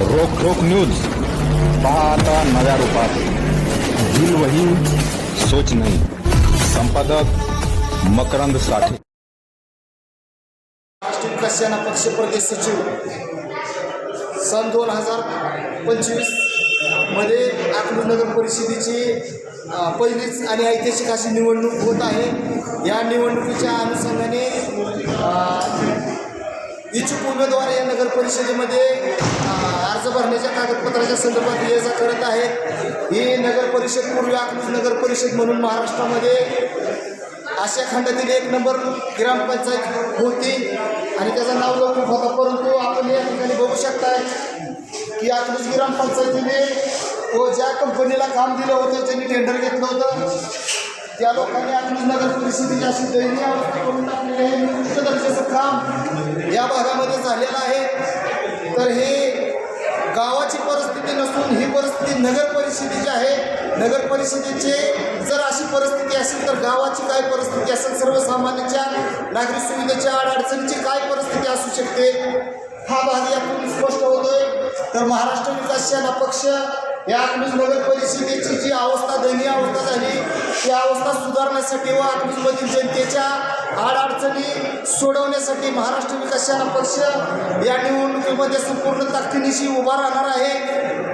रोख रोख न्यूज. पाहता नव्या रूपात. दिल वही सोच नाही. संपादक मकरंद साठे. राष्ट्रीय सेना पक्ष प्रदेश सचिव. सन दोन हजार पंचवीसमध्ये अकलूज नगर परिषदेची पहिलीच आणि ऐतिहासिक अशी निवडणूक होत आहे. या निवडणुकीच्या अनुषंगाने इच्छुक उमेदवार या नगर परिषदेमध्ये अ, कागदपत्राच्या संदर्भात ये जा करत आहेत ही नगर परिषद पूर्वी अकलूज नगर परिषद म्हणून महाराष्ट्रामध्ये आशिया खंडातील एक नंबर ग्रामपंचायत होती आणि त्याचं नाव लवकर होता. परंतु आपण या ठिकाणी बघू शकताय की अकलूज ग्रामपंचायतीने व ज्या कंपनीला काम दिलं होतं ज्यांनी टेंडर घेतलं होतं त्या लोकांनी अकलूज नगर परिषदेची अशी दयनीय अवस्था करून टाकलेली आहे. दर्जाचं काम या भागामध्ये झालेलं आहे. तर हे गावाची परिस्थिती नसून ही परिस्थिती नगर परिषदेची आहे नगर परिषदेचे जर अशी परिस्थिती असेल तर गावाची काय परिस्थिती असेल? सर्वसामान्यांच्या नागरिक सुविधेच्या अडचणीची काय परिस्थिती असू शकते? हा भाग यातून स्पष्ट होतोय. तर महाराष्ट्र विकास सेना पक्ष या अकलूज नगर परिषदेची जी अवस्था दयनीय अवस्था झाली ती अवस्था सुधारण्यासाठी व अकलूजमधील जनतेच्या अडचणी सोडवण्यासाठी महाराष्ट्र विकास सेना पक्ष या निवडणुकीमध्ये संपूर्ण ताकदीनिशी उभा राहणार आहे.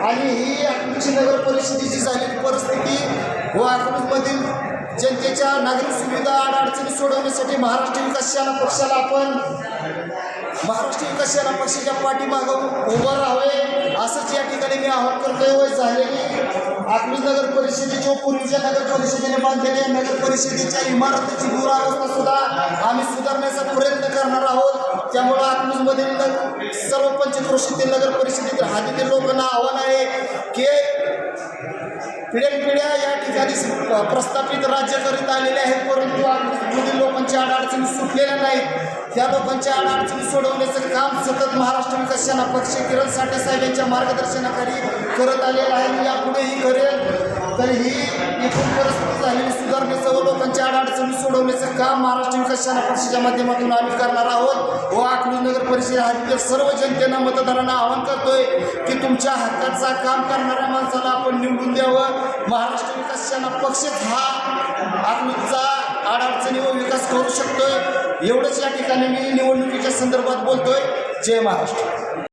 आणि ही अकलूजची नगर परिषदेची झालेली परिस्थिती व अकलूजमधील जनतेच्या नागरिक सुविधा अडचणी सोडवण्यासाठी महाराष्ट्र विकास सेना पक्षाला आपण महाराष्ट्र विकास सेना पक्षाच्या पाठीमागं उभं राहावे. असंच या ठिकाणी मी आवाहन करतोय व झालेली अकलूज नगर परिषदेच्या पूर्वीच्या नगर परिषदेने बांधलेल्या नगर परिषदेच्या इमारतीची दुरावस्था सुद्धा आम्ही सुधारण्याचा प्रयत्न करणार आहोत. त्यामुळं अकलूजमधील सर्वपंच सर्व पंचक्रोशीतील नगर परिषदेतील हातीतील लोकांना आव्हान आहे की पिढ्यानपिढ्या या ठिकाणी प्रस्थापित राज्य करीत आलेले आहेत परंतु लोकांच्या अडचणी सुटलेल्या नाहीत. त्या लोकांच्या अडचणी सोडवण्याचं काम सतत महाराष्ट्र विकास सेना पक्ष किरण साठे साहेब यांच्या मार्गदर्शनाखाली करत आलेलं आहे. आणि यापुढेही करेल. तर ही एकूण परिस्थिती झालेली सुधारण्याचं व लोकांच्या अडचणी सोडवण्याचं काम महाराष्ट्र विकास सेना पक्षाच्या माध्यमातून आम्ही करणार आहोत. व अकलूज नगर परिषद हद्दीतील सर्व जनतेनं मतदारांना आवाहन करतोय की तुमच्या हक्काचा काम करणाऱ्या माणसाला आपण निवडून द्यावं. महाराष्ट्र विकास सेना पक्षच हा अकलूजचा अडचणी व विकास करू शकतोय. एवढंच या ठिकाणी मी निवडणुकीच्या संदर्भात बोलतोय. जय महाराष्ट्र.